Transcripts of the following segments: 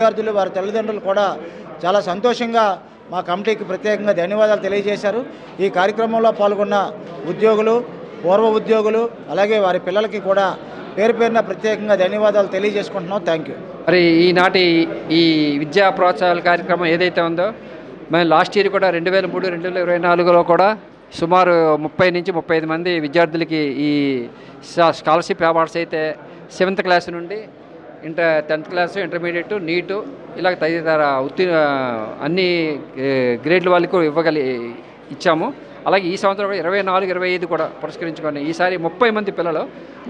విద్యార్థులు వారి తల్లిదండ్రులు కూడా చాలా సంతోషంగా మా కమిటీకి ప్రత్యేకంగా ధన్యవాదాలు తెలియజేశారు. ఈ కార్యక్రమంలో పాల్గొన్న ఉద్యోగులు పూర్వ ఉద్యోగులు అలాగే వారి పిల్లలకి కూడా పేరు పేరున ప్రత్యేకంగా ధన్యవాదాలు తెలియజేసుకుంటున్నాం. థ్యాంక్ యూ మరి ఈనాటి ఈ విద్యా ప్రోత్సాహాల కార్యక్రమం ఏదైతే ఉందో మేము లాస్ట్ ఇయర్ కూడా రెండు వేల మూడు రెండు వేల ఇరవై నాలుగులో కూడా సుమారు ముప్పై నుంచి ముప్పై మంది విద్యార్థులకి ఈ స్కాలర్షిప్ అవార్డ్స్ అయితే సెవెంత్ క్లాస్ నుండి inter tenth class intermediate NEET ఇలా తదితర ఉత్తీర్ణ అన్ని గ్రేడ్ల వాళ్ళకు ఇవ్వగలి ఇచ్చాము. అలాగే ఈ సంవత్సరం కూడా ఇరవై నాలుగు ఇరవై ఐదు కూడా పురస్కరించుకొని ఈసారి ముప్పై మంది పిల్లలు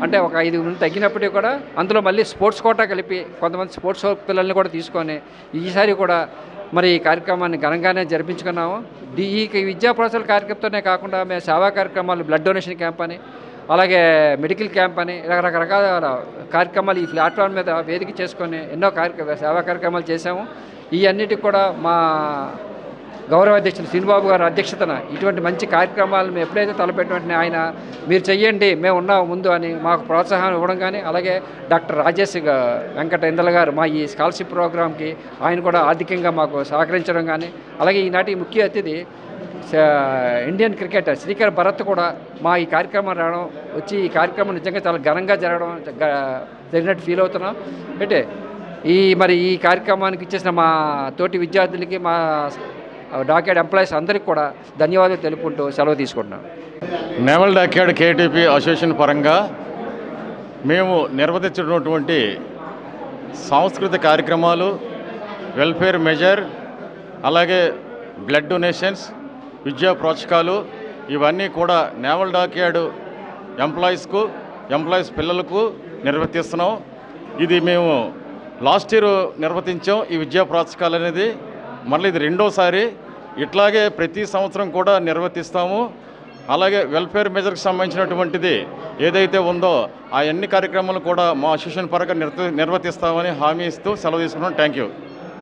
అంటే ఒక ఐదు మంది తగ్గినప్పటికీ కూడా అందులో మళ్ళీ స్పోర్ట్స్ కోటా కలిపి కొంతమంది స్పోర్ట్స్ పిల్లల్ని కూడా తీసుకొని ఈసారి కూడా మరి ఈ కార్యక్రమాన్ని ఘనంగానే జరిపించుకున్నాము. ఈ విద్యా ప్రోత్సాహ కార్యక్రమంతోనే కాకుండా మేము సేవా కార్యక్రమాలు బ్లడ్ డొనేషన్ క్యాంప్ అని అలాగే మెడికల్ క్యాంప్ అని రకరకాల కార్యక్రమాలు ఈ ప్లాట్ఫామ్ మీద వేదిక చేసుకొని ఎన్నో కార్యక్రమ సేవా కార్యక్రమాలు చేశాము. ఈ అన్నిటికి కూడా మా గౌరవ అధ్యక్షులు శ్రీనిబాబు గారి అధ్యక్షతన ఇటువంటి మంచి కార్యక్రమాలు మేము ఎప్పుడైతే తలపెట్టిన ఆయన మీరు చెయ్యండి మేము ఉన్నాం ముందు అని మాకు ప్రోత్సాహం ఇవ్వడం కానీ అలాగే డాక్టర్ రాజేష్ వెంకట ఇందల గారు మా ఈ స్కాలర్షిప్ ప్రోగ్రామ్కి ఆయన కూడా ఆర్థికంగా మాకు సహకరించడం కానీ అలాగే ఈనాటి ముఖ్య అతిథి ఇండియన్ క్రికెటర్ శ్రీకర్ భరత్ కూడా మా ఈ కార్యక్రమం రావడం వచ్చి ఈ కార్యక్రమం నిజంగా చాలా ఘనంగా జరగడం జరిగినట్టు ఫీల్ అవుతున్నాం. అంటే ఈ మరి ఈ కార్యక్రమానికి ఇచ్చేసిన మా తోటి విద్యార్థులకి మా డాక్యాడ్ ఎంప్లాయీస్ అందరికీ కూడా ధన్యవాదాలు తెలుపుకుంటూ సెలవు తీసుకుంటున్నాం. నేవల్ డాక్యార్డ్ కేటీపీ అసోసియేషన్ పరంగా మేము నిర్వహించినటువంటి సాంస్కృతిక కార్యక్రమాలు వెల్ఫేర్ మెజర్ అలాగే బ్లడ్ డొనేషన్స్ విద్యా ప్రోత్సాహాలు ఇవన్నీ కూడా నేవల్ డాక్యార్డ్ ఎంప్లాయీస్కు ఎంప్లాయీస్ పిల్లలకు నిర్వర్తిస్తున్నాం. ఇది మేము లాస్ట్ ఇయర్ నిర్వర్తించాం. ఈ విద్యా ప్రోత్సాహాలు అనేది మళ్ళీ ఇది రెండోసారి. ఇట్లాగే ప్రతి సంవత్సరం కూడా నిర్వర్తిస్తాము. అలాగే వెల్ఫేర్ మెజర్కి సంబంధించినటువంటిది ఏదైతే ఉందో ఆ అన్ని కార్యక్రమాలు కూడా మా అసోసియేషన్ పరంగా నిర్వ నిర్వర్తిస్తామని హామీ ఇస్తూ సెలవు తీసుకున్నాం థ్యాంక్ యూ